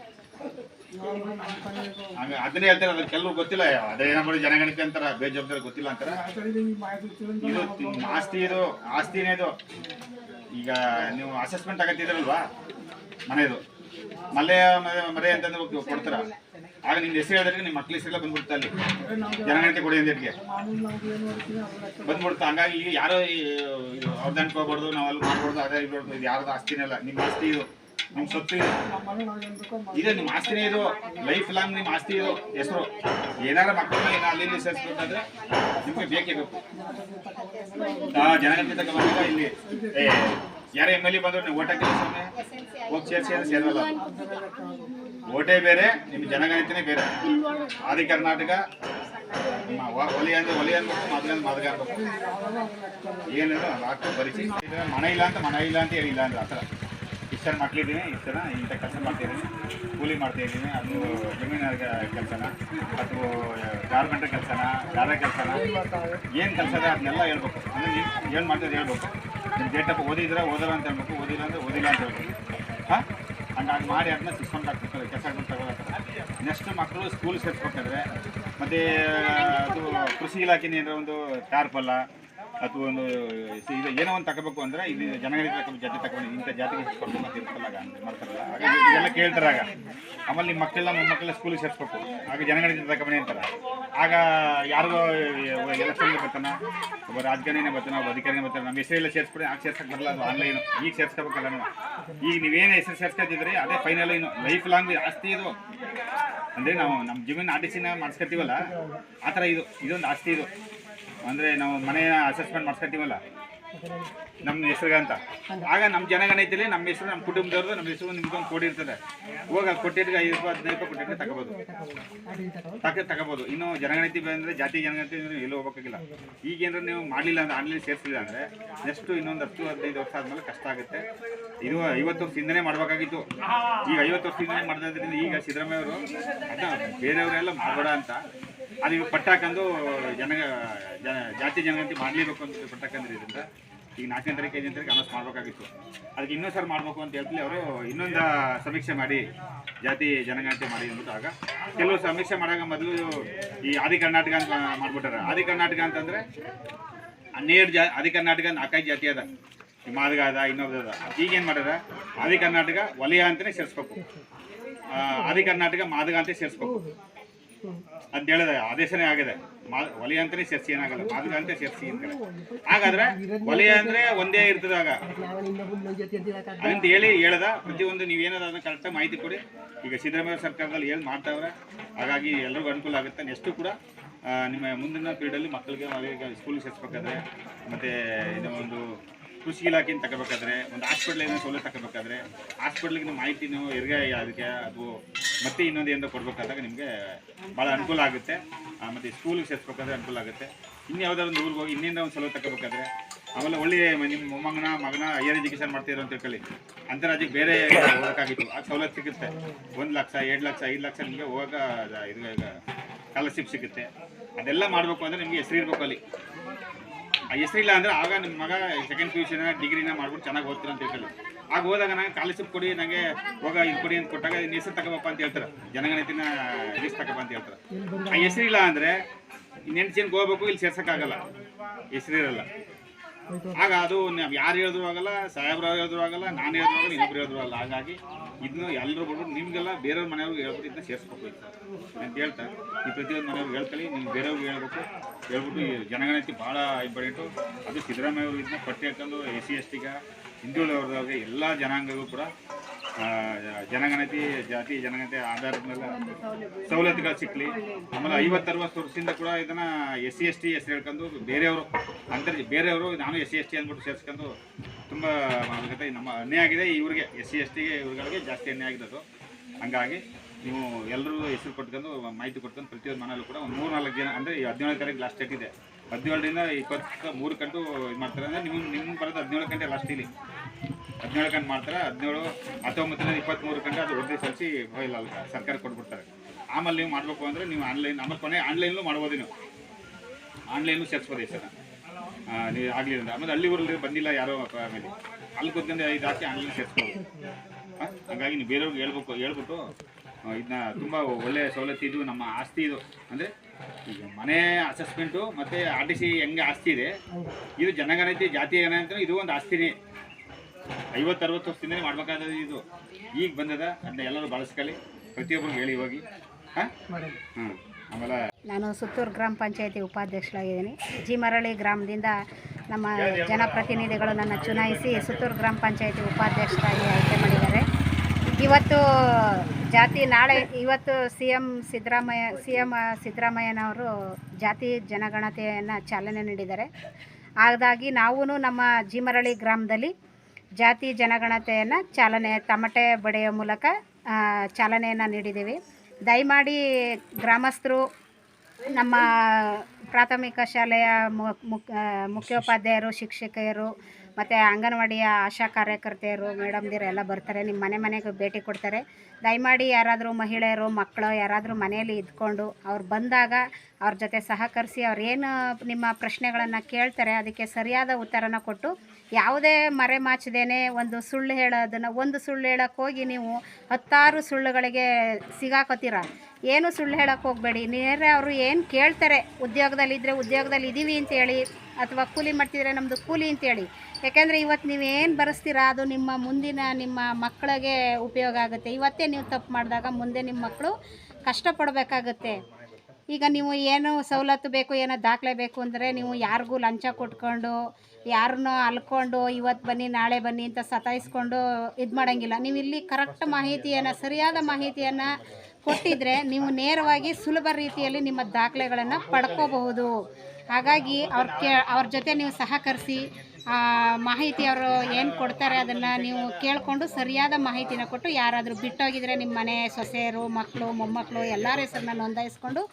ಹಂಗ ಅದನ್ನೇ ಹೇಳ್ತಾರೆ ಅದ್ರ ಕೆಲವು ಗೊತ್ತಿಲ್ಲ, ಅದೇ ಮಾಡಿ ಜನಗಣತಿ ಅಂತಾರ, ಬೇಜವಾಬ್ದಾರಿ ಗೊತ್ತಿಲ್ಲ ಅಂತಾರ. ಆಸ್ತಿ ಇದು, ಆಸ್ತಿನೇ ಇದು. ಈಗ ನೀವು ಅಸೆಸ್ಮೆಂಟ್ ಆಗತ್ತಿದ್ರಲ್ವಾ ಮನೆದು? ಮಲೆ ಮರೆ ಅಂತಂದ್ರೆ ಕೊಡ್ತಾರ? ಆಗ ನಿಮ್ದು ಹೆಸರು ಹೇಳಿದ್ರೆ ನಿಮ್ಮ ಮಕ್ಳ ಹೆಸರೆಲ್ಲ ಬಂದ್ಬಿಡ್ತಾ ಅಲ್ಲಿ. ಜನಗಣತಿ ಕೊಡಿ ಅಂದಿಟ್ಗೆ ಬಂದ್ಬಿಡ್ತಾ ಹಂಗಾಗಿ ಈಗ ಯಾರೋ ಅವ್ರದ್ದು ಹೋಗ್ಬಾರ್ದು, ನಾವು ಅಲ್ಲಿ ಮಾಡ್ಬಾರ್ದು, ಅದೇ ಇರ್ಬಾರ್ದು ಇದು ಯಾರ್ದು ಆಸ್ತಿನೇ ಅಲ್ಲ ನಿಮ್ಮ ಆಸ್ತಿ ಇದು. ನಿಮ್ಮ ಸೊತ್ತು ಇದು. ಇದೆ ನಿಮ್ಮ ಆಸ್ತಿನೇ ಇದು. ಲೈಫ್ ಲಾಂಗ್ ನಿಮ್ಮ ಆಸ್ತಿ ಇದು. ಹೆಸರು. ಏನಾರ ಮಕ್ಕಳನ್ನ ಏನೋ ಅಲ್ಲಿ ಸೇರಿಸ್ಬೇಕಾದ್ರೆ ನಿಮಗೆ ಬೇಕೇ ಬೇಕು. ಜನಗಣತಿ ಬಂದಾಗ ಇಲ್ಲಿ. ಯಾರ ಎಂ ಎಲ್ ಎ ಬಂದ್ರು ನೀವು ಓಟ್ ಹಾಕಿಲ್ಲ ಸುಮ್ಮನೆ ಹೋಗಿ ಸೇರಿಸಿ ಅಂತ ಸೇರಲ್ಲ ಓಟೇ ಬೇರೆ ನಿಮ್ಮ ಜನಗಣತಿನೇ ಬೇರೆ. ಆದಿ ಕರ್ನಾಟಕ ಒಲಿ ಅಂದ್ರೆ ಒಲಿ ಅನ್ಬೇಕು ಮದ್ಗ ಅಂದ್ರೆ ಮದ್ಗ ಅನ್ಬೇಕು. ಅದು ಹಾಕಿ ಬರಿಸಿ ಮನೆ ಇಲ್ಲ ಅಂತ ಮನೆ ಇಲ್ಲ ಅಂತ ಹೇಳಿಲ್ಲ ಅಂದ್ರೆ ಆ ಥರ. ಇಷ್ಟು ಮಾಡ್ತಿದ್ದೀನಿ ಮಕ್ಳಿದ್ದೀನಿ ಇಷ್ಟು ಜನ ಇಂಥ ಕೆಲಸ ಮಾಡ್ತಿದ್ದೀನಿ, ಕೂಲಿ ಮಾಡ್ತಾ ಇದ್ದೀನಿ ಅದು ಜಮೀನ ಕೆಲಸನ ಅಥವಾ ಗಾರ್ಮೆಂಟ್ ಕೆಲಸನ ಗಾರೆ ಕೆಲಸನ, ಏನು ಕೆಲಸ ಇದೆ ಅದನ್ನೆಲ್ಲ ಹೇಳ್ಬೇಕು. ಅಂದರೆ ನೀವು ಏನು ಮಾಡ್ತಿದ್ರು ಹೇಳ್ಬೇಕು. ನಿಮ್ಮ ಡೇಟಪ್ ಓದಿದ್ರೆ ಓದಲ್ಲ ಅಂತ ಹೇಳ್ಬೇಕು, ಓದಿಲ್ಲ ಅಂದರೆ ಓದಿಲ್ಲ ಅಂತ ಹೇಳ್ಬೇಕು. ಹಾಂ? ಹಂಗಾಗಿ ಮಾಡಿ ಅದನ್ನ ಸಿಸ್ಟಮ್ ಹಾಕ್ತಾರೆ ಕೆಲಸ ತಗೊಳಕ್ಕೆ. ನೆಕ್ಸ್ಟ್ ಮಕ್ಕಳು ಸ್ಕೂಲ್ ಸೇರಿಸ್ಬೇಕಾದ್ರೆ, ಮತ್ತು ಅದು ಕೃಷಿ ಇಲಾಖೆನೇ ಒಂದು ಟಾರ್ಪಲ್ಲ ಅಥವಾ ಒಂದು, ಇದು ಏನೋ ಒಂದು ತಗೋಬೇಕು ಅಂದ್ರೆ ಇದು ಜನಗಳಿಗೆ ತಗೊಂಡು ಜಾತಿ ತಗೊಂಡು ಇಂಥ ಜಾತಿಗೆ ಕೊಡ್ಬೇಕು ಅಂತ ಇರ್ತಲ್ಲ ಅಂದ್ರೆ ಮಾಡ್ತಾರಲ್ಲ. ಆಗ ಇದೆಲ್ಲ ಕೇಳ್ತಾರೆ ಆಗ. ಆಮೇಲೆ ನಿಮ್ಮ ಮಕ್ಕಳೆಲ್ಲ ಮೊಮ್ಮಕ್ಕಳ ಸ್ಕೂಲಿಗೆ ಸೇರಿಸ್ಬೇಕು ಆಗ ಜನಗಳಿಗೆ ತಗೊಂಡು ಅಂತಾರೆ. ಆಗ ಯಾರಿಗೋ ಎಲೆಕ್ಷನ್ಗೆ ಬರ್ತಾನ, ಒಬ್ಬ ರಾಜಕಾರಣಿನೇ ಬರ್ತಾನೆ, ಒಬ್ಬ ಅಧಿಕಾರಿನೇ ಬರ್ತಾನೆ, ನಮ್ಮ ಹೆಸರೆಲ್ಲ ಸೇರಿಸ್ಬಿಡಿ ಆಗ ಸೇರ್ಸಕ್ಕೆ ಬರಲ್ಲ, ಅದು ಆನ್ಲೈನ್ ಈಗ ಸೇರಿಸ್ಕೋಬೇಕಲ್ಲ ಈಗ ನೀವೇನು ಹೆಸರು ಸೇರ್ಸ್ಕೊತಿದ್ರಿ, ಅದೇ ಫೈನಲ್ ಏನು. ಲೈಫ್ ಲಾಂಗ್ ಆಸ್ತಿ ಇದು. ಅಂದರೆ ನಾವು ನಮ್ಮ ಜೀವನ ಆಟಿಸಿನ ಮಾಡಿಸ್ಕೊತೀವಲ್ಲ, ಆ ಥರ ಇದು, ಇದೊಂದು ಆಸ್ತಿ ಇದು. ಅಂದರೆ ನಾವು ಮನೆಯ ಅಸೆಸ್ಮೆಂಟ್ ಮಾಡ್ಸ್ಕೊತೀವಲ್ಲ? ನಮ್ಮ ಅಂತ. ಆಗ ನಮ್ಮ ಜನಗಣತಿಯಲ್ಲಿ ನಮ್ಮ ಹೆಸರು ನಮ್ಮ ಕುಟುಂಬದವ್ರದ್ದು ನಮ್ಮ ಹೆಸರು ನಿಮ್ಗೊಂದು ಕೊಡಿರ್ತದೆ ಹೋಗಿ ಅದು ಕೊಟ್ಟಿದ್ರೆ ಐದು ರೂಪಾಯಿ, ಹದಿನೈದು ರೂಪಾಯಿ ಕೊಟ್ಟಿದ್ರೆ ತಗೋಬೋದು. ತಕ್ಕ ತಗೋಬೋದು. ಇನ್ನು ಜನಗಣತಿ ಬಂದರೆ ಜಾತಿ ಜನಗಣತಿ ಅಂದ್ರೆ ಎಲ್ಲೂ ಹೋಗ್ಬೇಕಾಗಿಲ್ಲ. ಈಗೇನಾದ್ರು ನೀವು ಮಾಡಲಿಲ್ಲ ಅಂದ್ರೆ, ಆನ್ಲೈನ್ ಸೇರಿಸಲಿಲ್ಲ ಅಂದರೆ ನೆಕ್ಸ್ಟ್ ಇನ್ನೊಂದು ಹತ್ತು, ಹದಿನೈದು ವರ್ಷ ಆದಮೇಲೆ ಕಷ್ಟ ಆಗುತ್ತೆ. ಇದು ಐವತ್ತು ವರ್ಷದಿಂದನೇ ಮಾಡಬೇಕಾಗಿತ್ತು. ಈಗ ಐವತ್ತು ವರ್ಷ ಹಿಂದೆ ಮಾಡಿದ್ರಿಂದ ಈಗ ಸಿದ್ದರಾಮಯ್ಯ ಅವರು ಅದನ್ನ ಬೇರೆಯವರೆಲ್ಲ ಮಾಡಬೇಡ ಅಂತ. ಅದು ಇವಾಗ ಪಟ್ಟಾಕಂದು ಜನ ಜಾತಿ ಜನಗಣತಿ ಮಾಡಲೇಬೇಕು ಅಂತ ಪಟ್ಟಾಕಂದ್ರೆ ಇದರಿಂದ. ಈಗ ನಾಲ್ಕನೇ ತಾರೀಕು, ಐದನೇ ತಾರೀಕು ಅನೌನ್ಸ್ ಮಾಡಬೇಕಾಗಿತ್ತು. ಅದಕ್ಕೆ ಇನ್ನೊಂದು ಸರ್ ಮಾಡಬೇಕು ಅಂತ ಹೇಳ್ತಿ ಅವರು ಇನ್ನೊಂದು ಸಮೀಕ್ಷೆ ಮಾಡಿ, ಜಾತಿ ಜನಗಣತಿ ಮಾಡಿ ಅಂದ್ಬಿಟ್ಟು ಆಗ. ಕೆಲವು ಸಮೀಕ್ಷೆ ಮಾಡಾಗ ಮೊದಲು ಈ ಆದಿ ಕರ್ನಾಟಕ ಅಂತ ಮಾಡ್ಬಿಟ್ಟಾರ. ಆದಿ ಕರ್ನಾಟಕ ಅಂತಂದ್ರೆ ಹನ್ನೆರಡು ಜಾ ಆದಿ ಕರ್ನಾಟಕ ನಾಲ್ಕೈದು ಜಾತಿ ಅದ. ಮಾದಗ ಅದ ಇನ್ನೊಬ್ದು ಅದ. ಈಗೇನು ಮಾಡ್ಯಾರ? ಆದಿ ಕರ್ನಾಟಕ ವಲಯ ಅಂತಲೇ ಸೇರಿಸ್ಬೇಕು. ಆದಿ ಕರ್ನಾಟಕ ಮಾದಗ ಅಂತ ಸೇರಿಸ್ಬೇಕು. ಅಂತ ಹೇಳಿದ, ಆದೇಶನೇ ಆಗಿದೆ. ಒಲೆ ಅಂತಾನೆ ಸೇರಿಸಿ ಏನಾಗಲ್ಲ ಮಾದಗ ಅಂತ ಸೇರಿಸಿ ಅಂತಾರೆ. ಹಾಗಾದ್ರೆ ಒಲೆ ಅಂದ್ರೆ ಒಂದೇ ಇರ್ತದೆ ಆಗ. ಅಂತ ಹೇಳಿ ಹೇಳ್ದ, ಪ್ರತಿಯೊಂದು ನೀವೇನಾದ್ರು ಅದನ್ನ ಕರೆಕ್ಟ್ ಮಾಹಿತಿ ಕೊಡಿ. ಈಗ ಸಿದ್ದರಾಮಯ್ಯ ಸರ್ಕಾರದಲ್ಲಿ ಏನು ಮಾಡ್ತಾವ್ರೆ, ಹಾಗಾಗಿ ಎಲ್ರಿಗೂ ಅನುಕೂಲ ಆಗುತ್ತೆ. ನೆಕ್ಸ್ಟು ಕೂಡ ನಿಮ್ಮ ಮುಂದಿನ ಪೀರಿಯಡಲ್ಲಿ ಮಕ್ಕಳಿಗೆ ಸ್ಕೂಲ್ಗೆ ಸೇರಿಸ್ಬೇಕಾದ್ರೆ, ಮತ್ತು ಇದು ಒಂದು ಕೃಷಿ ಇಲಾಖೆಯಿಂದ ತಗೋಬೇಕಾದ್ರೆ, ಒಂದು ಹಾಸ್ಪಿಟ್ಲ್ ಏನೋ ಸೌಲಭ್ಯ ತಗೋಬೇಕಾದ್ರೆ ಹಾಸ್ಪಿಟ್ಲಿಗೆ ನಿಮ್ಮ ಮಾಹಿತಿ ನೀವು ಅದಕ್ಕೆ ಅದು ಮತ್ತೆ ಇನ್ನೊಂದು ಏನೋ ಕೊಡಬೇಕಾದಾಗ ನಿಮಗೆ ಭಾಳ ಅನುಕೂಲ ಆಗುತ್ತೆ. ಮತ್ತು ಸ್ಕೂಲಿಗೆ ಸೇರಿಸ್ಬೇಕಾದ್ರೆ ಅನುಕೂಲ ಆಗುತ್ತೆ. ಇನ್ನು ಯಾವುದಾದ್ರು ಒಂದು ಊರಿಗೆ ಹೋಗಿ ಇನ್ನಿಂದ ಒಂದು ಸೌಲಭ್ಯ ತಗೋಬೇಕಾದ್ರೆ, ಆಮೇಲೆ ಒಳ್ಳೆ ನಿಮ್ಮ ಮೊಮ್ಮಗನ, ಮಗನ ಹೈಯರ್ ಎಜುಕೇಷನ್ ಮಾಡ್ತಿದ್ರು ಅಂತ ತಿಳ್ಕೊಳ್ಳಿ. ಅಂತರಾಜ್ಯಕ್ಕೆ ಬೇರೆ ಹೋಗೋಕ್ಕಾಗಿತ್ತು. ಆ ಸವಲತ್ತು ಸಿಗುತ್ತೆ. ಒಂದು ಲಕ್ಷ, ಎರಡು ಲಕ್ಷ, ಐದು ಲಕ್ಷ ನಿಮಗೆ ಹೋಗೋ ಇದು ಸ್ಕಾಲರ್ಶಿಪ್ ಸಿಗುತ್ತೆ. ಅದೆಲ್ಲ ಮಾಡಬೇಕು ಅಂದರೆ ನಿಮಗೆ ಹೆಸರಿರ್ಬೇಕು ಅಲ್ಲಿ. ಹೆಸರಿಲ್ಲ ಅಂದರೆ ಆಗ ನಿಮ್ಮ ಮಗ ಸೆಕೆಂಡ್ ಪಿ ಯು ಸಿನ ಡಿಗ್ರಿನ ಮಾಡ್ಬಿಟ್ಟು ಚೆನ್ನಾಗಿ ಓದ್ತೀರ ಅಂತ ಹೇಳ್ತಾರೆ. ಆಗ ಹೋದಾಗ ನಂಗೆ ಸ್ಕಾಲರ್ಶಿಪ್ ಕೊಡಿ ನನಗೆ ಹೋಗ ಇದು ಕೊಡಿ ಅಂತ ಕೊಟ್ಟಾಗ ನಿನ್ನ ಹೆಸರು ತಗೋಬಪ್ಪ ಅಂತ ಹೇಳ್ತಾರೆ. ಜನಗಣತಿನ ಹೆಸರು ತಗೋಬ ಅಂತ ಹೇಳ್ತಾರೆ. ಆ ಹೆಸರಿಲ್ಲ ಅಂದರೆ ನೆನ್ಸಿನ ಹೋಗ್ಬೇಕು, ಇಲ್ಲಿ ಸೇರ್ಸೋಕ್ಕಾಗಲ್ಲ. ಹೆಸರಿರಲ್ಲ ಆಗ ಅದು ಯಾರು ಹೇಳಿದ್ರು ಆಗಲ್ಲ, ಸಾಹೇಬ್ರು ಹೇಳಿದ್ರು ಆಗಲ್ಲ, ನಾನು ಹೇಳಿದ್ರು ಆಗಲ್ಲ, ಇನ್ನೊಬ್ರು ಹೇಳಿದ್ರು ಆಗಲ್ಲ. ಹಾಗಾಗಿ ಇದನ್ನು ಎಲ್ಲರೂ ಬಿಡ್ಬಿಟ್ಟು ನಿಮಗೆಲ್ಲ ಬೇರೆಯವ್ರ ಮನೆಯವ್ರಿಗೆ ಹೇಳ್ಬಿಟ್ಟು ಇದನ್ನ ಸೇರಿಸ್ಬೇಕು ಅಂತ ಅಂತ ಹೇಳ್ತಾ ಈ ಪ್ರತಿಯೊಂದು ಮನೆಯವ್ರಿಗೆ ಹೇಳ್ತಾರೆ ನೀವು ಬೇರೆಯವ್ರಿಗೆ ಹೇಳ್ಬೇಕು ಹೇಳ್ಬಿಟ್ಟು ಈ ಜನಗಣತಿ ಭಾಳ ಇಂಪಾರ್ಟೆಂಟು ಅದು ಸಿದ್ದರಾಮಯ್ಯ ಅವರು ಇದನ್ನ ಪಟ್ಟಿ ಹಾಕೊಂಡು ಎಸ್ ಸಿ, ಎಸ್ ಟಿಗ ಹಿಂದುಳಿದವ್ರದವ್ರಿಗೆ ಎಲ್ಲ ಜನಾಂಗಗೂ ಕೂಡ ಜನಗಣತಿ, ಜಾತಿ, ಜನಗಣತಿ ಆಧಾರದ ಮೇಲೆ ಸವಲತ್ತುಗಳು ಸಿಕ್ಕಲಿ ಆಮೇಲೆ ಐವತ್ತರವತ್ತು ವರ್ಷದಿಂದ ಕೂಡ ಇದನ್ನ ಎಸ್ ಸಿ ಎಸ್ ಟಿ ಹೆಸರು ಹೇಳ್ಕೊಂಡು ಬೇರೆಯವರು ಅಂತರ್, ಬೇರೆಯವರು ನಾನು ಎಸ್ ಸಿ ಎಸ್ ಟಿ ಅಂದ್ಬಿಟ್ಟು ಸೇರಿಸ್ಕೊಂಡು ತುಂಬ ಮಾತುಕತೆ, ನಮ್ಮ ಅನ್ಯಾಯ ಆಗಿದೆ ಇವ್ರಿಗೆ, ಎಸ್ ಸಿ ಎಸ್ ಟಿಗೆ ಜಾಸ್ತಿ ಅನ್ಯಾಯ ಆಗಿರೋದು ಹಂಗಾಗಿ ನೀವು ಎಲ್ಲರೂ ಹೆಸರು ಕೊಟ್ಕೊಂಡು, ಮಾಹಿತಿ ಕೊಟ್ಕೊಂಡು ಪ್ರತಿಯೊಂದು ಮನೆಯಲ್ಲೂ ಕೂಡ ಒಂದು ಮೂರು ನಾಲ್ಕು ಜನ, ಅಂದರೆ ಹದಿನೇಳು ತಾರೀಕು ಲಾಸ್ಟ್ ಡೇಟ್ ಇದೆ. ಹದಿನೇಳರಿಂದ ಇಪ್ಪತ್ತ ಮೂರು ಗಂಟು ಇದು ಮಾಡ್ತಾರೆ, ಅಂದರೆ ನಿಮ್ಮ ನಿಮ್ಮ ಬರೋದು ಹದಿನೇಳು ಗಂಟೆ ಲಾಸ್ಟ್ ಇಲ್ಲಿ. ಹದಿನೇಳು ಗಂಟೆ ಮಾಡ್ತಾರೆ, ಹದಿನೇಳು, ಹತ್ತೊಂಬತ್ತರಿಂದ ಇಪ್ಪತ್ತ್ಮೂರು ಗಂಟೆ ಅದು ಒಂದೇ ಸಲ್ಸಿ ಮೊಬೈಲ್ ಅಲ್ಲ ಸರ್ಕಾರ ಕೊಟ್ಬಿಡ್ತಾರೆ. ಆಮೇಲೆ ನೀವು ಮಾಡಬೇಕು ಅಂದರೆ ನೀವು ಆನ್ಲೈನ್, ಆಮೇಲೆ ಕೊನೆ ಆನ್ಲೈನ್ಲೂ ಮಾಡ್ಬೋದು ನೀವು. ಆನ್ಲೈನು ಸೇರಿಸ್ಬೋದು ಸರ್ ನೀವು ಆಗಲಿ ಅಂದರೆ. ಆಮೇಲೆ ಹಳ್ಳಿ ಊರಲ್ಲಿ ಬಂದಿಲ್ಲ ಯಾರೋ ಆಮೇಲೆ. ಅಲ್ಲಿ ಕೂತ್ಕೊಂಡು ಇದು ಹಾಕಿ ಆನ್ಲೈನ್ ಸೇರಿಸ್ಬೋದು. ಹಾಗಾಗಿ ನೀವು ಬೇರೆಯವ್ರಿಗೆ ಹೇಳ್ಬೇಕು, ಹೇಳ್ಬಿಟ್ಟು ಇದನ್ನ ತುಂಬ ಒಳ್ಳೆಯ ಸವಲತ್ತು ಇದು, ನಮ್ಮ ಆಸ್ತಿ ಇದು. ಅಂದರೆ ಈಗ ಮನೆ ಅಸೆಸ್ಮೆಂಟು ಮತ್ತು ಆರ್ ಟಿ ಸಿ ಹೆಂಗೆ ಆಸ್ತಿ ಇದೆ, ಇದು ಜನಗಣತಿ, ಜಾತಿ ಗಣತಿ ಇದು ಒಂದು ಆಸ್ತಿನೇ. ಐವತ್ತು ಅರವತ್ತು ವರ್ಷದಿಂದನೇ ಮಾಡ್ಬೇಕಾದ ಇದು. ಈಗ ಬಂದದ, ಅದನ್ನ ಎಲ್ಲರೂ ಬಳಸ್ಕೊಳ್ಳಿ. ಪ್ರತಿಯೊಬ್ಬರು ಹೇಳಿ ಹೋಗಿ. ಆಮೇಲೆ ನಾನು ಸುತ್ತೂರು ಗ್ರಾಮ ಪಂಚಾಯತಿ ಉಪಾಧ್ಯಕ್ಷರಾಗಿದ್ದೀನಿ ಜಿ ಮರಳಿ ಗ್ರಾಮದಿಂದ ನಮ್ಮ ಜನಪ್ರತಿನಿಧಿಗಳು ನನ್ನ ಚುನಾಯಿಸಿ ಸುತ್ತೂರು ಗ್ರಾಮ ಪಂಚಾಯತಿ ಉಪಾಧ್ಯಕ್ಷರಾಗಿ ಆಯ್ಕೆ ಮಾಡಿದ್ದಾರೆ. ಇವತ್ತು ಜಾತಿ ನಾಳೆ, ಇವತ್ತು C M Siddaramaiah C M ಸಿದ್ದರಾಮಯ್ಯನವರು ಜಾತಿ ಜನಗಣತೆಯನ್ನು ಚಾಲನೆ ನೀಡಿದ್ದಾರೆ. ಹಾಗಾಗಿ ನಾವೂ ನಮ್ಮ ಜಿಮರಳಿ ಗ್ರಾಮದಲ್ಲಿ ಜಾತಿ ಜನಗಣತೆಯನ್ನು ಚಾಲನೆ, ತಮಟೆ ಬಡೆಯ ಮೂಲಕ ಚಾಲನೆಯನ್ನು ನೀಡಿದ್ದೀವಿ. ದಯಮಾಡಿ ಗ್ರಾಮಸ್ಥರು, ನಮ್ಮ ಪ್ರಾಥಮಿಕ ಶಾಲೆಯ ಮುಖ್ಯೋಪಾಧ್ಯಾಯರು, ಶಿಕ್ಷಕಿಯರು, ಮತ್ತು ಅಂಗನವಾಡಿಯ ಆಶಾ ಕಾರ್ಯಕರ್ತೆಯರು ಮೇಡಮ್ದಿರು ಎಲ್ಲ ಬರ್ತಾರೆ. ನಿಮ್ಮ ಮನೆ ಮನೆಗೆ ಭೇಟಿ ಕೊಡ್ತಾರೆ. ದಯಮಾಡಿ ಯಾರಾದರೂ ಮಹಿಳೆಯರು, ಮಕ್ಕಳು ಯಾರಾದರೂ ಮನೆಯಲ್ಲಿ ಇದ್ಕೊಂಡು ಅವ್ರು ಬಂದಾಗ ಅವ್ರ ಜೊತೆ ಸಹಕರಿಸಿ ಅವ್ರು ಏನು ನಿಮ್ಮ ಪ್ರಶ್ನೆಗಳನ್ನು ಕೇಳ್ತಾರೆ, ಅದಕ್ಕೆ ಸರಿಯಾದ ಉತ್ತರನ ಕೊಟ್ಟು ಯಾವುದೇ ಮರೆ ಮಾಚದೇನೆ ಒಂದು ಸುಳ್ಳು ಹೇಳೋದನ್ನು ಒಂದು ಸುಳ್ಳು ಹೇಳೋಕ್ಕೆ ಹೋಗಿ ನೀವು ಹತ್ತಾರು ಸುಳ್ಳುಗಳಿಗೆ ಸಿಗಾಕೋತೀರ ಏನು ಸುಳ್ಳು ಹೇಳೋಕ್ಕೆ ಹೋಗಬೇಡಿ. ನೇರ ಅವರು ಏನು ಕೇಳ್ತಾರೆ ಉದ್ಯೋಗದಲ್ಲಿದ್ದರೆ ಉದ್ಯೋಗದಲ್ಲಿ ಇದ್ದೀವಿ ಅಂತೇಳಿ ಅಥವಾ ಕೂಲಿ ಮಾಡ್ತಿದ್ರೆ ನಮ್ಮದು ಕೂಲಿ ಅಂತೇಳಿ ಯಾಕೆಂದರೆ ಇವತ್ತು ನೀವು ಏನು ಬರೆಸ್ತೀರಾ, ಅದು ನಿಮ್ಮ ಮುಂದಿನ ನಿಮ್ಮ ಮಕ್ಕಳಿಗೆ ಉಪಯೋಗ ಆಗುತ್ತೆ. ಇವತ್ತೇ ನೀವು ತಪ್ಪು ಮಾಡಿದಾಗ ಮುಂದೆ ನಿಮ್ಮ ಮಕ್ಕಳು ಕಷ್ಟಪಡಬೇಕಾಗುತ್ತೆ ಈಗ ನೀವು ಏನು ಸವಲತ್ತು ಬೇಕು, ಏನೋ ದಾಖಲೆ ಬೇಕು ಅಂದರೆ ನೀವು ಯಾರಿಗೂ ಲಂಚ ಕೊಟ್ಕೊಂಡು ಯಾರನ್ನೋ ಅಲ್ಕೊಂಡು ಇವತ್ತು ಬನ್ನಿ, ನಾಳೆ ಬನ್ನಿ ಅಂತ ಸತಾಯಿಸ್ಕೊಂಡು ಇದು ಮಾಡೋಂಗಿಲ್ಲ. ನೀವು ಇಲ್ಲಿ ಕರೆಕ್ಟ್ ಮಾಹಿತಿಯನ್ನು, ಸರಿಯಾದ ಮಾಹಿತಿಯನ್ನು ಕೊಟ್ಟಿದ್ರೆ ನೀವು ನೇರವಾಗಿ ಸುಲಭ ರೀತಿಯಲ್ಲಿ ನಿಮ್ಮ ದಾಖಲೆಗಳನ್ನು ಪಡ್ಕೋಬಹುದು. ಹಾಗಾಗಿ ಅವ್ರ ಕೇ, ಅವ್ರ ಜೊತೆ ನೀವು ಸಹಕರಿಸಿ ಮಾಹಿತಿ ಅವರು ಏನು ಕೊಡ್ತಾರೆ ಅದನ್ನು ನೀವು ಕೇಳಿಕೊಂಡು ಸರಿಯಾದ ಮಾಹಿತಿನ ಕೊಟ್ಟು ಯಾರಾದರೂ ಬಿಟ್ಟೋಗಿದ್ರೆ ನಿಮ್ಮ ಮನೆ, ಸೊಸೆಯರು ಮಕ್ಕಳು ಮೊಮ್ಮಕ್ಕಳು ಎಲ್ಲರ ಹೆಸರನ್ನ ನೋಂದಾಯಿಸ್ಕೊಂಡು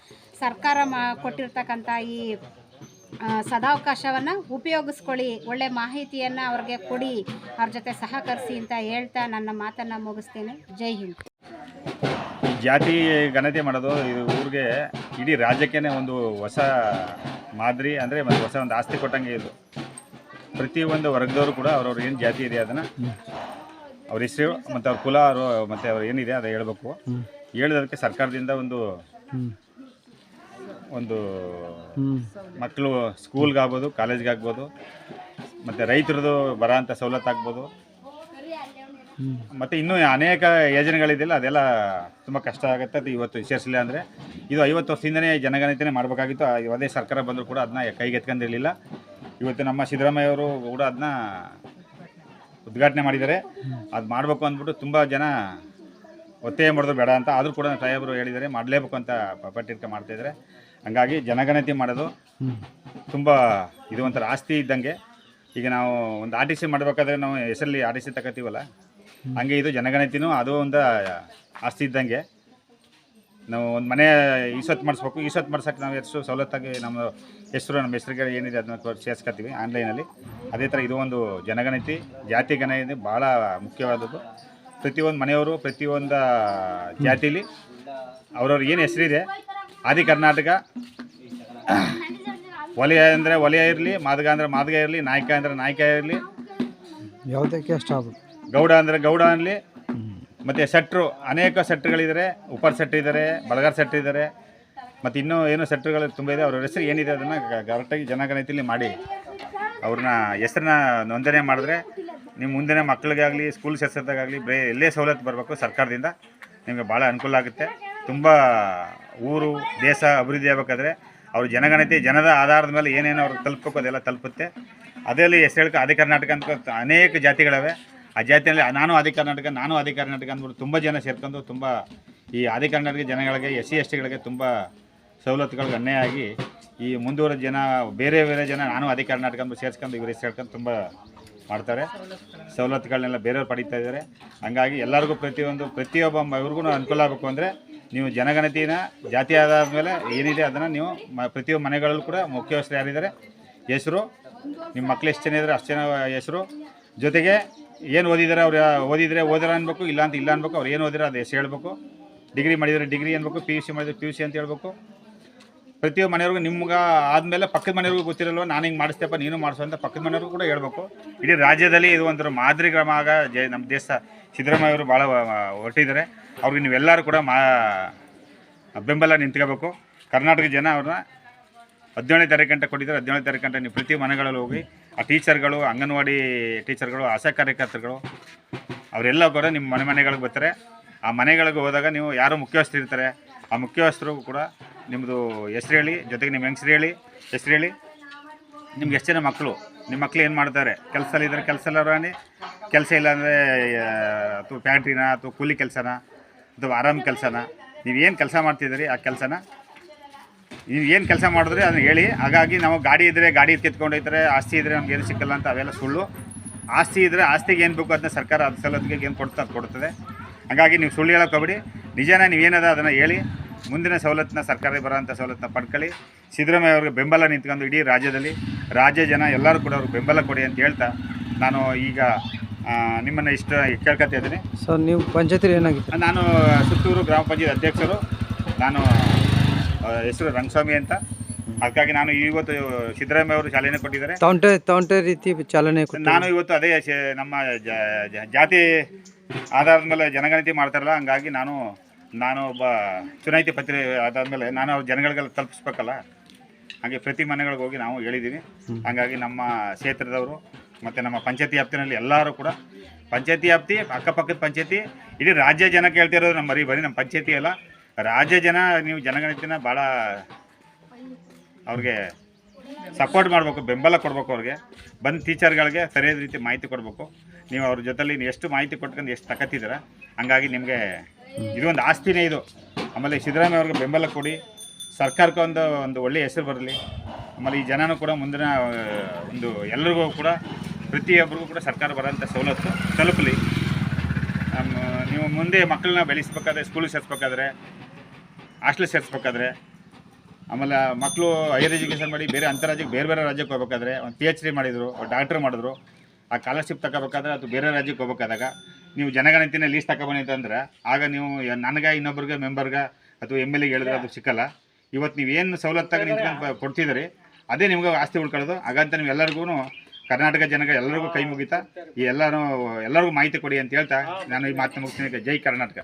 ಸರ್ಕಾರ ಮಾ ಕೊಟ್ಟಿರ್ತಕ್ಕಂಥ ಈ ಸದಾವಕಾಶವನ್ನು ಉಪಯೋಗಿಸ್ಕೊಳ್ಳಿ ಒಳ್ಳೆ ಮಾಹಿತಿಯನ್ನು ಅವ್ರಿಗೆ ಕೊಡಿ ಅವ್ರ ಜೊತೆ ಸಹಕರಿಸಿ ಅಂತ ಹೇಳ್ತಾ ನನ್ನ ಮಾತನ್ನು ಮುಗಿಸ್ತೇನೆ. ಜೈ ಹಿಂದ್. ಈ ಜಾತಿ ಘನತೆ ಮಾಡೋದು ಇದು ಊರಿಗೆ ಇಡೀ ರಾಜ್ಯಕ್ಕೇ ಒಂದು ಹೊಸ ಮಾದರಿ ಅಂದರೆ ಒಂದು ಹೊಸ ಒಂದು ಆಸ್ತಿ ಕೊಟ್ಟಂಗೆ ಇದು. ಪ್ರತಿಯೊಂದು ವರ್ಗದವರು ಕೂಡ ಅವ್ರವ್ರ ಏನು ಜಾತಿ ಇದೆ ಅದನ್ನು ಅವ್ರ ಹೆಸರು ಮತ್ತು ಅವ್ರ ಕುಲ ಅವರು ಮತ್ತು ಅವ್ರು ಏನಿದೆ ಅದು ಹೇಳಬೇಕು. ಹೇಳಿದದಕ್ಕೆ ಸರ್ಕಾರದಿಂದ ಒಂದು ಒಂದು ಮಕ್ಕಳು ಸ್ಕೂಲ್ಗಾಗ್ಬೋದು ಕಾಲೇಜ್ಗಾಗ್ಬೋದು ಮತ್ತು ರೈತರದ್ದು ಬರೋ ಅಂಥ ಸವಲತ್ತು ಆಗ್ಬೋದು. ಮತ್ತು ಇನ್ನೂ ಅನೇಕ ಯೋಜನೆಗಳಿದೆಯಲ್ಲ ಅದೆಲ್ಲ ತುಂಬ ಕಷ್ಟ ಆಗುತ್ತೆ. ಅದು ಇವತ್ತು ವಿಶೇಷಿಲ್ಲ ಅಂದರೆ ಇದು ಐವತ್ತು ವರ್ಷದಿಂದನೇ ಜನಗಣತಿನೇ ಮಾಡಬೇಕಾಗಿತ್ತು. ಯಾವುದೇ ಸರ್ಕಾರ ಬಂದರೂ ಕೂಡ ಅದನ್ನ ಕೈಗೆತ್ಕೊಂಡಿರಲಿಲ್ಲ ಇವತ್ತು ನಮ್ಮ ಸಿದ್ದರಾಮಯ್ಯ ಅವರು ಕೂಡ ಅದನ್ನ ಉದ್ಘಾಟನೆ ಮಾಡಿದ್ದಾರೆ. ಅದು ಮಾಡಬೇಕು ಅಂದ್ಬಿಟ್ಟು ತುಂಬ ಜನ ಒತ್ತಾಯ ಮಾಡಿದ್ರು ಬೇಡ ಅಂತ ಆದರೂ ಕೂಡ ಸಾಹೇಬರು ಹೇಳಿದ್ದಾರೆ. ಮಾಡಲೇಬೇಕು ಅಂತ ಪಟ್ಟಿರ್ಕೆ ಮಾಡ್ತಾಯಿದ್ದಾರೆ ಹಂಗಾಗಿ ಜನಗಣತಿ ಮಾಡೋದು ತುಂಬ ಇದು ಒಂಥರ ಆಸ್ತಿ ಇದ್ದಂಗೆ. ಈಗ ನಾವು ಒಂದು ಆರ್ ಟಿ ಸಿ ಮಾಡಬೇಕಾದ್ರೆ ನಾವು ಹೆಸರಲ್ಲಿ ಆರ್ ಟಿ ಸಿ ತಗೋತೀವಲ್ಲ? ಹಂಗೆ ಇದು ಜನಗಣತಿನೂ ಅದು ಒಂದು ಆಸ್ತಿ ಇದ್ದಂಗೆ. ನಾವು ಒಂದು ಮನೆ ಈಸೊತ್ತು ಮಾಡಿಸ್ಬೇಕು. ಈಸೊತ್ತು ಮಾಡ್ಸೋಕ್ಕೆ ನಾವು ಎಷ್ಟು ಸವಲತ್ತಾಗಿ ನಮ್ಮ ಹೆಸರು ನಮ್ಮ ಹೆಸರಿಗೆ ಏನಿದೆ ಅದನ್ನ ಸೇರಿಸ್ಕೊತೀವಿ ಆನ್ಲೈನಲ್ಲಿ. ಅದೇ ಥರ ಇದು ಒಂದು ಜನಗಣತಿ ಜಾತಿ ಗಣತಿ ಭಾಳ ಮುಖ್ಯವಾದದ್ದು. ಪ್ರತಿಯೊಂದು ಮನೆಯವರು ಪ್ರತಿಯೊಂದು ಜಾತಿಲಿ ಅವ್ರವ್ರಿಗೆ ಏನು ಹೆಸರಿದೆ ಆದಿ ಕರ್ನಾಟಕ. ವಲಯ ಅಂದರೆ ವಲಯ ಇರಲಿ ಮಾದಗ ಅಂದರೆ ಮಾದಗ ಇರಲಿ ನಾಯಕ ಅಂದರೆ ನಾಯಕ ಇರಲಿ. ಯಾವುದಕ್ಕೆ ಅಷ್ಟ ಗೌಡ ಅಂದರೆ ಗೌಡ ಅನ್ನಲಿ ಮತ್ತು ಸೆಟ್ರು ಅನೇಕ ಸೆಟ್ರುಗಳಿದ್ದಾರೆ ಉಪರ್ ಸೆಟ್ ಇದ್ದಾರೆ ಬಳಗಾರ್ ಸೆಟ್ ಇದ್ದಾರೆ ಮತ್ತು ಇನ್ನೂ ಏನೋ ಸೆಟ್ರುಗಳು ತುಂಬ ಇದೆ. ಅವ್ರ ಹೆಸರು ಏನಿದೆ ಅದನ್ನು ಕರೆಕ್ಟಾಗಿ ಜನಗಣತಿಯಲ್ಲಿ ಮಾಡಿ. ಅವ್ರನ್ನ ಹೆಸ್ರನ್ನ ನೋಂದಣಿ ಮಾಡಿದ್ರೆ ನಿಮ್ಮ ಮುಂದಿನ ಮಕ್ಕಳಿಗಾಗಲಿ ಸ್ಕೂಲ್ ಸೇರ್ಸೋದಾಗಲಿ ಬೇ ಎಲ್ಲೇ ಸವಲತ್ತು ಬರಬೇಕು ಸರ್ಕಾರದಿಂದ ನಿಮಗೆ ಭಾಳ ಅನುಕೂಲ ಆಗುತ್ತೆ. ತುಂಬ ಊರು, ದೇಶ ಅಭಿವೃದ್ಧಿ ಆಗಬೇಕಾದ್ರೆ ಅವ್ರ ಜನಗಣತಿ, ಜನದ ಆಧಾರದ ಮೇಲೆ ಏನೇನು ಅವ್ರಿಗೆ ತಲುಪಬೇಕು ಅದೆಲ್ಲ ತಲುಪುತ್ತೆ. ಅದರಲ್ಲಿ ಎಸ್ ಹೇಳ್ಕೊ ಆದಿ ಕರ್ನಾಟಕ ಅಂತ ಅನೇಕ ಜಾತಿಗಳಿವೆ. ಆ ಜಾತಿಯಲ್ಲಿ ನಾನು ಆದಿ ಕರ್ನಾಟಕ, ನಾನು ಆದಿ ಕರ್ನಾಟಕ ಅಂದ್ಬಿಟ್ಟು ತುಂಬ ಜನ ಸೇರ್ಕೊಂಡು ತುಂಬ ಈ ಆದಿ ಕರ್ನಾಟಕ ಜನಗಳಿಗೆ ಎಸ್ ಸಿ ಎಸ್ ಟಿಗಳಿಗೆ ತುಂಬ ಸವಲತ್ತುಗಳಿಗೆ ಅನ್ಯಾಯ ಆಗಿ ಈ ಮುಂದುವರೆದ ಜನ, ಬೇರೆ ಬೇರೆ ಜನ ನಾನು ಆದಿ ಕರ್ನಾಟಕ ಅಂದ್ಬಿಟ್ಟು ಸೇರ್ಸ್ಕೊಂಡು ಇವ್ರು ಸೇರ್ಕೊಂಡು ತುಂಬ ಮಾಡ್ತಾರೆ. ಸವಲತ್ತುಗಳನ್ನೆಲ್ಲ ಬೇರೆಯವ್ರು ಪಡೀತಾ ಇದ್ದಾರೆ. ಹಂಗಾಗಿ ಎಲ್ಲರಿಗೂ ಪ್ರತಿಯೊಂದು, ಪ್ರತಿಯೊಬ್ಬ ಇವ್ರಿಗೂ ಅನುಕೂಲ ಆಗಬೇಕು ಅಂದರೆ ನೀವು ಜನಗಣತಿನ ಜಾತಿ ಆಧಾರದ ಮೇಲೆ ಏನಿದೆ ಅದನ್ನು ನೀವು ಮ ಪ್ರತಿಯೊಬ್ಬ ಮನೆಗಳಲ್ಲೂ ಕೂಡ ಮುಖ್ಯಸ್ಥರು ಯಾರಿದ್ದಾರೆ? ಹೆಸರು, ನಿಮ್ಮ ಮಕ್ಳು ಎಷ್ಟು ಜನ ಇದ್ದಾರೆ, ಅಷ್ಟು ಜನ ಹೆಸರು. ಜೊತೆಗೆ ಏನು ಓದಿದ್ದಾರೆ ಅವ್ರು, ಓದಿದರೆ ಓದಿರ ಅನ್ಬೇಕು, ಇಲ್ಲ ಅಂತ ಇಲ್ಲ ಅನ್ಬೇಕು, ಅವ್ರು ಏನು ಓದಿರೋ ಅದು ಹೆಸರು ಹೇಳ್ಬೇಕು. ಡಿಗ್ರಿ ಮಾಡಿದರೆ ಡಿಗ್ರಿ ಅನ್ಬೇಕು ಪಿ ಯು ಸಿ ಮಾಡಿದರೆ ಪಿ ಯು ಸಿ ಅಂತ ಹೇಳ್ಬೇಕು. ಪ್ರತಿಯೊಬ್ಬ ಮನೆಯವ್ರಿಗೂ ನಿಮ್ಗೆ ಆದಮೇಲೆ ಪಕ್ಕದ ಮನೆಯವ್ರಿಗೂ ಗೊತ್ತಿರಲ್ವ, ನಾನು ಹಿಂಗೆ ಮಾಡಿಸ್ತೇಪ್ಪ ನೀನು ಮಾಡಿಸು ಅಂತ ಪಕ್ಕದ ಮನೆಯವ್ರಿಗೂ ಕೂಡ ಹೇಳ್ಬೇಕು. ಇಡೀ ರಾಜ್ಯದಲ್ಲಿ ಇದು ಒಂಥರ ಮಾದರಿ ಕ್ರಮ ಆಗ ಜಯ ನಮ್ಮ ದೇಶ ಸಿದ್ದರಾಮಯ್ಯ ಅವರು ಭಾಳ ಹೊರಟಿದ್ದಾರೆ. ಅವ್ರಿಗೆ ನೀವೆಲ್ಲರೂ ಕೂಡ ಮಾ, ಬೆಂಬಲ ನಿಂತ್ಕೋಬೇಕು. ಕರ್ನಾಟಕ ಜನ ಅವ್ರನ್ನ ಹದಿನೇಳನೇ ತಾರೀಕು ಗಂಟೆ ಕೊಟ್ಟಿದ್ದಾರೆ. ಹದಿನೇಳನೇ ತಾರೀಕು ಗಂಟೆ ನೀವು ಪ್ರತಿ ಮನೆಗಳಲ್ಲಿ ಹೋಗಿ, ಆ ಟೀಚರ್ಗಳು, ಅಂಗನವಾಡಿ ಟೀಚರ್ಗಳು ಆಶಾ ಕಾರ್ಯಕರ್ತರುಗಳು, ಅವರೆಲ್ಲ ಕೂಡ ನಿಮ್ಮ ಮನೆ ಮನೆಗಳಿಗೆ ಬರ್ತಾರೆ. ಆ ಮನೆಗಳಿಗೆ ಹೋದಾಗ ನೀವು ಯಾರು ಮುಖ್ಯಸ್ಥರು ಇರ್ತಾರೆ ಆ ಮುಖ್ಯಸ್ಥರು ಕೂಡ ನಿಮ್ಮದು ಹೆಸ್ರು ಹೇಳಿ, ಜೊತೆಗೆ ನಿಮ್ಮ ಹೆಂಗಸ್ರು ಹೇಳಿ, ಹೆಸ್ರು ಹೇಳಿ. ನಿಮ್ಗೆ ಎಷ್ಟು ಜನ ಮಕ್ಕಳು? ನಿಮ್ಮ ಮಕ್ಳು ಏನು ಮಾಡ್ತಾರೆ? ಕೆಲಸದಲ್ಲಿ ಇದ್ದರೆ ಕೆಲಸ ರಾಣಿ. ಕೆಲಸ ಇಲ್ಲ ಅಂದರೆ ಅಥವಾ ಫ್ಯಾಕ್ಟ್ರಿನ ಅಥವಾ ಕೂಲಿ ಕೆಲಸನ, ಅಥವಾ ಆರಾಮ್ ಕೆಲಸನ. ನೀವು ಏನು ಕೆಲಸ ಮಾಡ್ತಿದ್ದೀರಿ ಆ ಕೆಲಸನ? ನೀವು ಏನು ಕೆಲಸ ಮಾಡಿದ್ರೆ ಅದನ್ನ ಹೇಳಿ. ಹಾಗಾಗಿ ನಾವು ಗಾಡಿ ಇದ್ದರೆ ಗಾಡಿ ಕಿತ್ಕೊಂಡು ಹೋಗ್ತಾರೆ, ಆಸ್ತಿ ಇದ್ದರೆ ನಮ್ಗೆ ಏನು ಸಿಕ್ಕಲ್ಲ ಅಂತ ಅವೆಲ್ಲ ಸುಳ್ಳು. ಆಸ್ತಿ ಇದ್ದರೆ ಆಸ್ತಿಗೆ ಏನು ಬೇಕು ಅದನ್ನ ಸರ್ಕಾರ ಅದು ಸಲೋದಕ್ಕೆ ಏನು ಕೊಡ್ತಾ ಅದು ಕೊಡ್ತದೆ. ಹಾಗಾಗಿ ನೀವು ಸುಳ್ಳು ಹೇಳೋಕೆ ನಿಜಾನ ನೀವೇನದ ಅದನ್ನು ಹೇಳಿ. ಮುಂದಿನ ಸವಲತ್ತನ್ನ ಸರ್ಕಾರಕ್ಕೆ ಬರೋಂಥ ಸವಲತ್ತನ್ನ ಪಡ್ಕೊಳ್ಳಿ. ಸಿದ್ದರಾಮಯ್ಯ ಅವ್ರಿಗೆ ಬೆಂಬಲ ನಿಂತ್ಕೊಂಡು ಇಡೀ ರಾಜ್ಯದಲ್ಲಿ ರಾಜ್ಯ ಜನ ಎಲ್ಲರೂ ಕೂಡ ಅವ್ರಿಗೆ ಬೆಂಬಲ ಕೊಡಿ ಅಂತ ಹೇಳ್ತಾ ನಾನು ಈಗ ನಿಮ್ಮನ್ನು ಇಷ್ಟ ಕೇಳ್ಕೊತಾ ಇದ್ದೀನಿ. ಸರ್ ನೀವು ಪಂಚಾಯತಿ ಏನಾಗಿತ್ತು ನಾನು ಸುತ್ತೂರು ಗ್ರಾಮ ಪಂಚಾಯತ್ ಅಧ್ಯಕ್ಷರು. ನಾನು ಹೆಸರು ರಂಗಸ್ವಾಮಿ ಅಂತ. ಅದಕ್ಕಾಗಿ ನಾನು ಇವತ್ತು ಸಿದ್ದರಾಮಯ್ಯ ಅವರು ಚಾಲನೆ ಕೊಟ್ಟಿದ್ದಾರೆ. ತೌಂಟೆ ತೌಂಟೆ ರೀತಿ ಚಾಲನೆ ನಾನು ಇವತ್ತು ಅದೇ ನಮ್ಮ ಜಾತಿ ಆಧಾರದ ಮೇಲೆ ಜನಗಣತಿ ಮಾಡ್ತಾರಲ್ಲ ಹಂಗಾಗಿ ನಾನು ನಾನು ಒಬ್ಬ ಚುನಾಯಿತಿ ಪತ್ರಿ ಅದಾದಮೇಲೆ ನಾನು ಜನಗಳಿಗೆಲ್ಲ ತಲುಪಿಸ್ಬೇಕಲ್ಲ? ಹಾಗೆ ಪ್ರತಿ ಮನೆಗಳಿಗೆ ಹೋಗಿ ನಾವು ಹೇಳಿದ್ದೀವಿ ಹಾಗಾಗಿ ನಮ್ಮ ಕ್ಷೇತ್ರದವರು ಮತ್ತು ನಮ್ಮ ಪಂಚಾಯತಿ ವ್ಯಾಪ್ತಿನಲ್ಲಿ ಎಲ್ಲರೂ ಕೂಡ ಪಂಚಾಯತಿ ವ್ಯಾಪ್ತಿ, ಅಕ್ಕಪಕ್ಕದ ಪಂಚಾಯತಿ, ಇಡೀ ರಾಜ್ಯ ಜನ ಕೇಳ್ತಿರೋದು ನಮ್ಮ ಬರೀ ಬರೀ ನಮ್ಮ ಪಂಚಾಯತಿ ಅಲ್ಲ. ರಾಜ್ಯ ಜನ ನೀವು ಜನಗಣತಿನ ಭಾಳ ಅವ್ರಿಗೆ ಸಪೋರ್ಟ್ ಮಾಡಬೇಕು, ಬೆಂಬಲ ಕೊಡಬೇಕು ಅವ್ರಿಗೆ. ಬಂದು ಟೀಚರ್ಗಳಿಗೆ ಸರಿಯಾದ ರೀತಿ ಮಾಹಿತಿ ಕೊಡಬೇಕು. ನೀವು ಅವ್ರ ಜೊತೆಲಿ ಎಷ್ಟು ಮಾಹಿತಿ ಕೊಟ್ಕೊಂಡು ಎಷ್ಟು ತಕತ್ತಿದ್ದೀರ ಹಂಗಾಗಿ ನಿಮಗೆ ಇದೊಂದು ಆಸ್ತಿನೇ ಇದು. ಆಮೇಲೆ ಸಿದ್ದರಾಮಯ್ಯ ಅವ್ರಿಗೆ ಬೆಂಬಲ ಕೊಡಿ. ಸರ್ಕಾರಕ್ಕೆ ಒಂದು ಒಂದು ಒಳ್ಳೆಯ ಹೆಸರು ಬರಲಿ. ಆಮೇಲೆ ಈ ಜನನೂ ಕೂಡ ಮುಂದಿನ ಒಂದು ಎಲ್ಲರಿಗೂ ಕೂಡ, ಪ್ರತಿಯೊಬ್ಬರಿಗೂ ಕೂಡ ಸರ್ಕಾರ ಬರೋಂಥ ಸವಲತ್ತು ತಲುಪಲಿ. ನೀವು ಮುಂದೆ ಮಕ್ಕಳನ್ನ ಬೆಳೆಸ್ಬೇಕಾದ್ರೆ ಸ್ಕೂಲ್ ಸೇರಿಸ್ಬೇಕಾದ್ರೆ ಹಾಸ್ಟೆಲ್ ಸೇರಿಸ್ಬೇಕಾದ್ರೆ, ಆಮೇಲೆ ಮಕ್ಕಳು ಹೈಯರ್ ಎಜುಕೇಷನ್ ಮಾಡಿ ಬೇರೆ ಅಂತರಾಜ್ಯಕ್ಕೆ ಬೇರೆ ಬೇರೆ ರಾಜ್ಯಕ್ಕೆ ಹೋಗ್ಬೇಕಾದ್ರೆ, ಒಂದು ಪಿ ಎಚ್ ಡಿ ಮಾಡಿದರು, ಡಾಕ್ಟ್ರ್ ಮಾಡಿದ್ರು, ಆ ಸ್ಕಾಲರ್ಶಿಪ್ ತಗೋಬೇಕಾದ್ರೆ ಅದು ಬೇರೆ ರಾಜ್ಯಕ್ಕೆ ಹೋಗ್ಬೇಕಾದಾಗ ನೀವು ಜನಗಣತಿನ ಲೀಸ್ಟ್ ಅಂತಂದ್ರೆ ಆಗ ನೀವು ನನಗೆ ಇನ್ನೊಬ್ರಿಗೆ ಮೆಂಬರ್ಗೆ ಅಥವಾ ಎಂ ಎಲ್ ಎಗೆ ಹೇಳಿದ್ರೆ ಅದು ಸಿಕ್ಕಲ್ಲ. ಇವತ್ತು ನೀವು ಏನು ಸವಲತ್ತಾಗಿ ನಿಂತ್ಕೊಂಡು ಕೊಡ್ತಿದ್ರಿ ಕೊಡ್ತಿದ್ದೀರಿ ಅದೇ ನಿಮ್ಗೆ ಆಸ್ತಿ ಉಳ್ಕೊಳ್ಳೋದು. ಹಾಗಂತ ನೀವು ಎಲ್ಲರಿಗೂ ಕರ್ನಾಟಕ ಜನಗ ಎಲ್ಲರಿಗೂ ಕೈ ಮುಗಿತಾ ಈ ಎಲ್ಲರೂ ಎಲ್ಲರಿಗೂ ಮಾಹಿತಿ ಕೊಡಿ ಅಂತ ಹೇಳ್ತಾ ನಾನು ಈ ಮಾತು ಮುಗಿಸ್ತೀನಿ. ಜೈ ಕರ್ನಾಟಕ.